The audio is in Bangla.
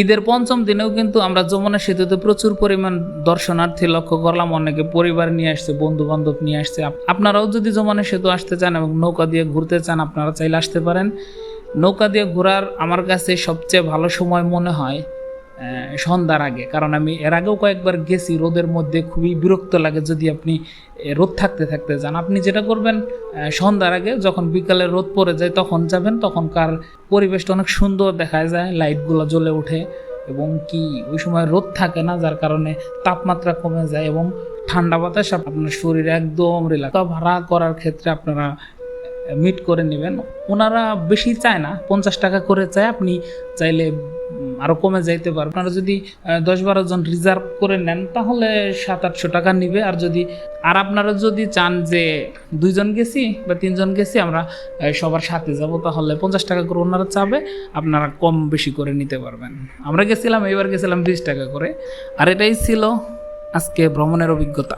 ঈদের পঞ্চম দিনেও কিন্তু আমরা যমুনা সেতুতে প্রচুর পরিমাণ দর্শনার্থী লক্ষ্য করলাম। অনেকে পরিবার নিয়ে আসছে বন্ধু বান্ধব নিয়ে আসছে। আপনারাও যদি যমুনা সেতু আসতে চান এবং নৌকা দিয়ে ঘুরতে চান, আপনারা চাইলে আসতে পারেন। নৌকা দিয়ে ঘোরার আমার কাছে সবচেয়ে ভালো সময় মনে হয় সন্ধ্যার আগে। কারণ আমি এর আগেও কয়েকবার গেছি, রোদের মধ্যে খুবই বিরক্ত লাগে যদি আপনি রোদ থাকতে থাকতে যান। আপনি যেটা করবেন সন্ধ্যার আগে যখন বিকালে রোদ পড়ে যায় তখন যাবেন, তখনকার পরিবেশটা অনেক সুন্দর দেখা যায়, লাইটগুলো জ্বলে ওঠে এবং কি ওই সময় রোদ থাকে না, যার কারণে তাপমাত্রা কমে যায় এবং ঠান্ডা বাতাস আপনার শরীরে একদম রিল্যাক্স ভাড়া করার ক্ষেত্রে আপনারা মিট করে নেবেন। ওনারা বেশি চায় না, পঞ্চাশ টাকা করে চায়, আপনি চাইলে আরও কমে যাইতে পারবেন। আপনারা যদি দশ বারো জন রিজার্ভ করে নেন, তাহলে সাত আটশো টাকা নিবে। আর যদি, আর আপনারা যদি চান যে দুইজন গেছি বা তিনজন গেছি, আমরা সবার সাথে যাব, তাহলে পঞ্চাশ টাকা করে ওনারা চাবে। আপনারা কম বেশি করে নিতে পারবেন। আমরা গেছিলাম এবার গেছিলাম বিশ টাকা করে। আর এটাই ছিল আজকে ভ্রমণের অভিজ্ঞতা।